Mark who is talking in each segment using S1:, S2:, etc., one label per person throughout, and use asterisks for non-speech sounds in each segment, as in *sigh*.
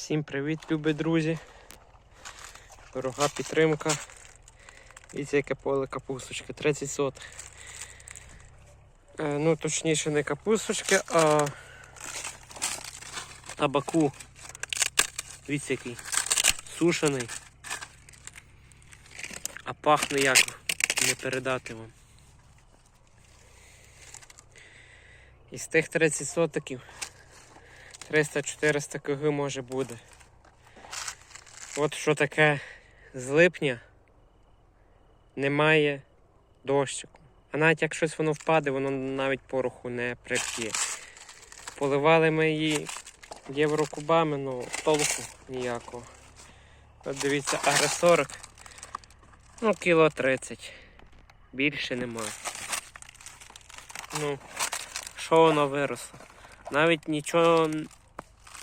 S1: Всім привіт, любі друзі. Дорога підтримка. Дивіться, яке поле капусточки, 30 сотих. Е, ну, точніше, не капусточки, а табаку. Дивіться, який сушений. А пахне як не передати вам. Із тих 30 сотиків 300-400 кг може буде. От що таке з липня немає дощику. А навіть як щось воно впаде, воно навіть пороху не прип'є. Поливали ми її єврокубами, ну толку ніякого. От дивіться, агро 40. Ну, кіло 30. Більше немає. Ну, що воно виросло? Навіть нічого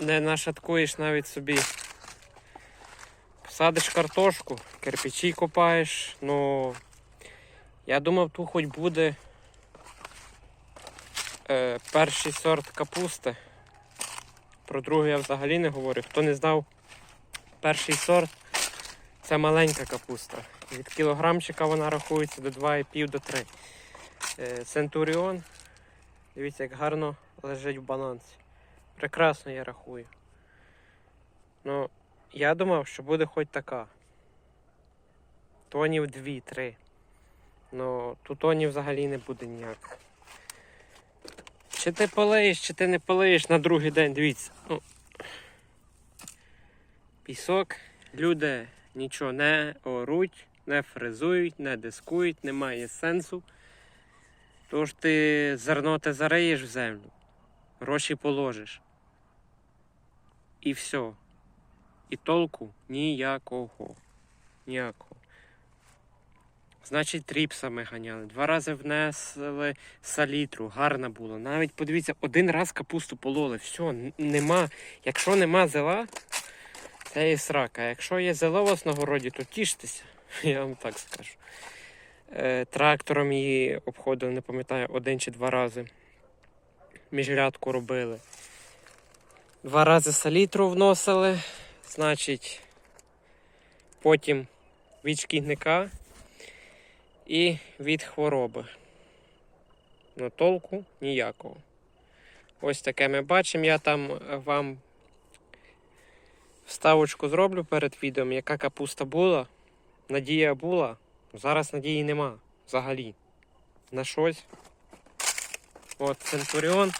S1: не нашаткуєш навіть собі. Садиш картошку, кирпичі копаєш, ну я думав, тут хоч буде е, перший сорт капусти. Про другий я взагалі не говорю. Хто не знав, перший сорт це маленька капуста. Від кілограмчика вона рахується до 2,5 до 3. Е, Центуріон. Дивіться, як гарно лежить в балансі. Прекрасно я рахую. Ну, я думав, що буде хоч така. Тонів 2-3. Ну, тут тонів взагалі не буде ніяк. Чи ти полиєш, чи ти не полиєш на другий день, дивіться. Ну, пісок, люди нічого не оруть, не фрезують, не дискують, немає сенсу. Тож ти зерно ти зариєш в землю, гроші положиш. І все. І толку ніякого. Ніякого. Значить, тріпсами ганяли. Два рази внесли салітру, гарно було. Навіть подивіться, один раз капусту пололи. Все, нема. Якщо нема зела, це є срака. А якщо є зело у вас на городі, то тіштеся. *laughs* Я вам так скажу. Е, трактором її обходили, не пам'ятаю, один чи два рази. Міжрядку робили. Два рази салітру вносили, значить, потім від шкідника і від хвороби. Ну, толку ніякого. Ось таке ми бачимо. Я там е, вам вставочку зроблю перед відео, яка капуста була. Надія була. Зараз надії нема взагалі. На щось. От Центуріон.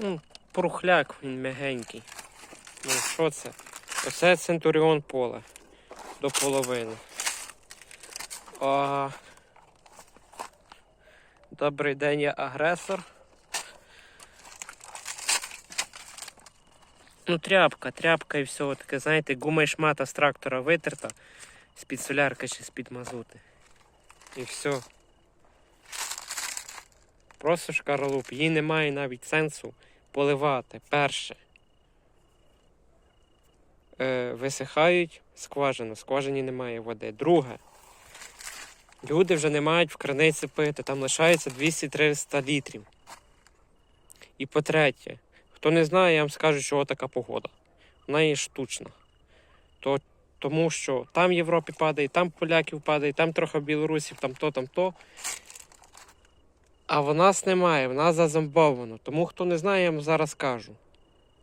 S1: Ну, порухляк він мягенький. Ну, що це? Оце Центуріон поле до половини. А... Добрий день, я агресор. Ну, тряпка, тряпка і все таке, знаєте, гума і шмата з трактора витерта з-під солярки чи з-під мазути. І все. Просто шкаралуп. Їй немає навіть сенсу поливати. Перше. Е, висихають скважину, скважині немає води. Друге. Люди вже не мають в краниці пити, там лишається 200-300 літрів. І по-третє, хто не знає, я вам скажу, що така погода. Вона є штучна. То, тому що там в Європі падає, там поляків падає, там трохи білорусів, там то, там то. А в нас немає, в нас зазомбовано. Тому хто не знає, я вам зараз кажу.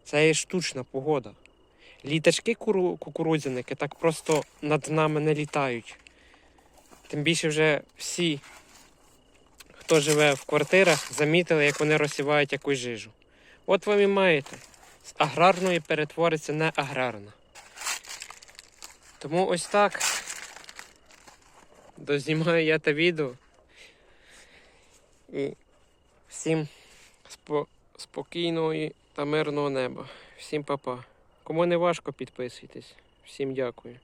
S1: Це є штучна погода. Літачки кукурудзяники так просто над нами не літають. Тим більше вже всі, хто живе в квартирах, замітили, як вони розсівають якусь жижу. От ви і маєте. З аграрної перетвориться не аграрна. Тому ось так. Дознімаю я те відео. І всім спо- спокійного та мирного неба. Всім па-па. Кому не важко, підписуйтесь. Всім дякую.